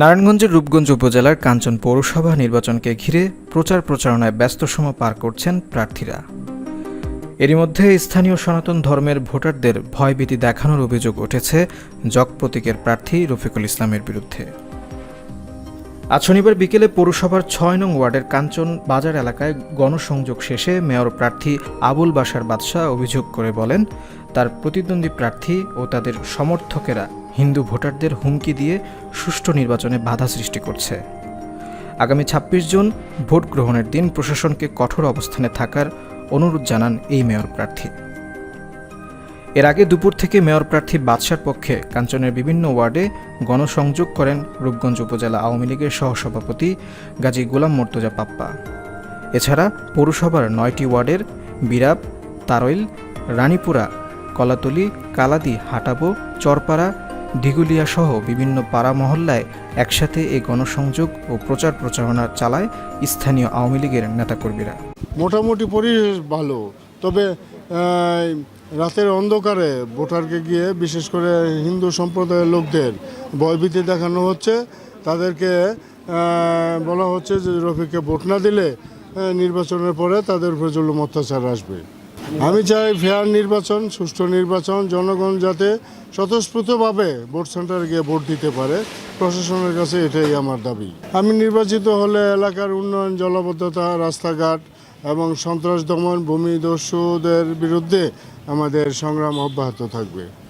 নারায়ণগঞ্জের রূপগঞ্জ উপজেলার কাঞ্চন পৌরসভা নির্বাচনকে ঘিরে প্রচার প্রচারণায় ব্যস্ত সময় পার করছেন প্রার্থীরা। এরই মধ্যে স্থানীয় সনাতন ধর্মের ভোটারদের ভয়ভীতি দেখানোর অভিযোগ উঠেছে জগ প্রতীকের প্রার্থী রফিকুল ইসলামের বিরুদ্ধে। আজ শনিবার বিকেলে পৌরসভার ছয় নং ওয়ার্ডের কাঞ্চন বাজার এলাকায় গণসংযোগ শেষে মেয়র প্রার্থী আবুল বাশার বাদশাহ অভিযোগ করে বলেন, তার প্রতিদ্বন্দ্বী প্রার্থী ও তাদের সমর্থকেরা হিন্দু ভোটারদের হুমকি দিয়ে সুষ্ঠু নির্বাচনে বাধা সৃষ্টি করছে। আগামী ছাব্বিশ জুন ভোট গ্রহণের দিন প্রশাসনকে কঠোর অবস্থানে থাকার অনুরোধ জানান এই মেয়র প্রার্থী। এর আগে দুপুর থেকে মেয়র প্রার্থী বাদশার পক্ষে কাঞ্চনের বিভিন্ন ওয়ার্ডে গণসংযোগ করেন রূপগঞ্জ উপজেলা আওয়ামী লীগের সহসভাপতি গাজী গোলাম মর্তজা পাপ্পা। এছাড়া পৌরসভার নয়টি ওয়ার্ডের বিরাপ তারইল, রানীপুরা, কলাতলি, কালাদি, হাটাবো, চরপাড়া, ঢিগুলিয়া সহ বিভিন্ন পাড়া মহল্লায় একসাথে এই গণসংযোগ ও প্রচার প্রচারণা চালায় স্থানীয় আওয়ামী লীগের নেতাকর্মীরা। মোটামুটি পরিবেশ ভালো, তবে রাতের অন্ধকারে ভোটারকে গিয়ে বিশেষ করে হিন্দু সম্প্রদায়ের লোকদের ভয়ভীতি দেখানো হচ্ছে। তাদেরকে বলা হচ্ছে যে রফিককে ভোট না দিলে নির্বাচনের পরে তাদের উপরে জুলুম অত্যাচার আসবে। আমি চাই ফেয়ার নির্বাচন, সুষ্ঠু নির্বাচন, জনগণ যাতে স্বতঃস্ফূর্তভাবে ভোট সেন্টারে গিয়ে ভোট দিতে পারে। প্রশাসনের কাছে এটাই আমার দাবি। আমি নির্বাচিত হলে এলাকার উন্নয়ন, জলবদ্ধতা, রাস্তাঘাট এবং সন্ত্রাস দমন ভূমিদস্যুদের বিরুদ্ধে আমাদের সংগ্রাম অব্যাহত থাকবে।